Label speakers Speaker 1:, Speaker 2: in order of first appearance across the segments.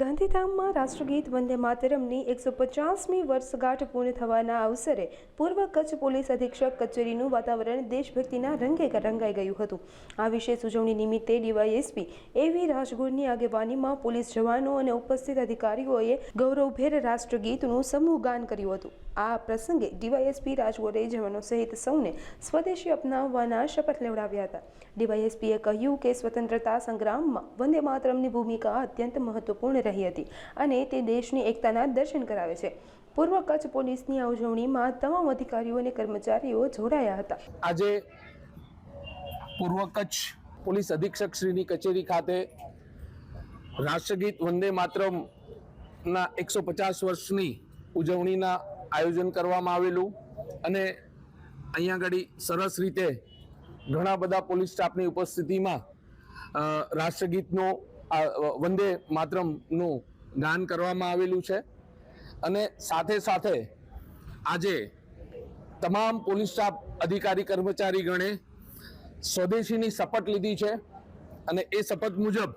Speaker 1: ગાંધીધામમાં રાષ્ટ્રગીત વંદે માતરમની એકસો પચાસમી વર્ષગાંઠ પૂર્ણ થવાના અવસરે પૂર્વ કચ્છ પોલીસ અધિક્ષક કચેરીનું વાતાવરણ દેશભક્તિના રંગે રંગાઈ ગયું હતું. આ વિશેષ ઉજવણી નિમિત્તે ડીવાયએસપી એવી રાજગુરની આગેવાનીમાં પોલીસ જવાનો અને ઉપસ્થિત અધિકારીઓએ ગૌરવભેર રાષ્ટ્રગીતનું સમૂહ ગાન કર્યું હતું. આ પ્રસંગે ડીવાયએસપી રાજગોરે જવાનો સહિત સૌને સ્વદેશી અપનાવવાના શપથ લેવડાવ્યા હતા. ડીવાયએસપીએ કહ્યું કે સ્વતંત્રતા સંગ્રામમાં વંદે માતરમની ભૂમિકા અત્યંત મહત્વપૂર્ણ રહી હતી અને તે દેશની એકતાના દર્શન કરાવે છે. પૂર્વ કચ્છ પોલીસની આ ઉજવણીમાં તમામ અધિકારીઓ અને કર્મચારીઓ જોડાયા હતા.
Speaker 2: આજે પૂર્વ કચ્છ પોલીસ અધિક્ષક શ્રીની કચેરી ખાતે રાષ્ટ્રગીત વંદે માતરમના એકસો પચાસ વર્ષની ઉજવણીના આયોજન કરવામાં આવેલું અને અહીંયા આગળ સરસ રીતે ઘણા બધા પોલીસ સ્ટાફની ઉપસ્થિતિમાં રાષ્ટ્રગીતનો વંદે માતરમનું ગાન કરવામાં આવેલું છે. અને સાથે સાથે આજે તમામ પોલીસ સ્ટાફ અધિકારી કર્મચારી ગણે સ્વદેશીની શપથ લીધી છે અને એ શપથ મુજબ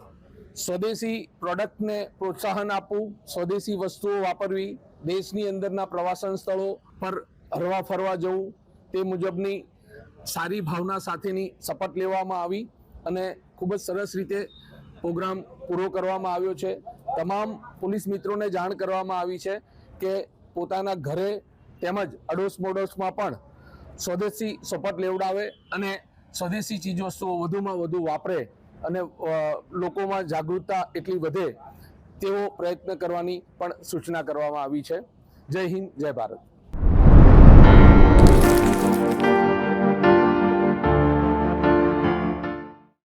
Speaker 2: સ્વદેશી પ્રોડક્ટને પ્રોત્સાહન આપવું, સ્વદેશી વસ્તુઓ વાપરવી દેશની અંદરના પ્રવાસન સ્થળો પર હરવા ફરવા જવું તે મુજબની સારી ભાવના સાથેની શપથ લેવામાં આવી અને ખૂબ જ સરસ રીતે પ્રોગ્રામ પૂરો કરવામાં આવ્યો છે. તમામ પોલીસ મિત્રોને જાણ કરવામાં આવી છે કે પોતાના ઘરે તેમજ અડોશ મોડોશમાં પણ સ્વદેશી શપથ લેવડાવે અને સ્વદેશી ચીજવસ્તુઓ વધુમાં વધુ વાપરે અને લોકોમાં જાગૃતતા એટલી વધે તેવો પ્રયત્ન કરવાની પણ સૂચના કરવામાં આવી છે. જય હિન્દ જય ભારત.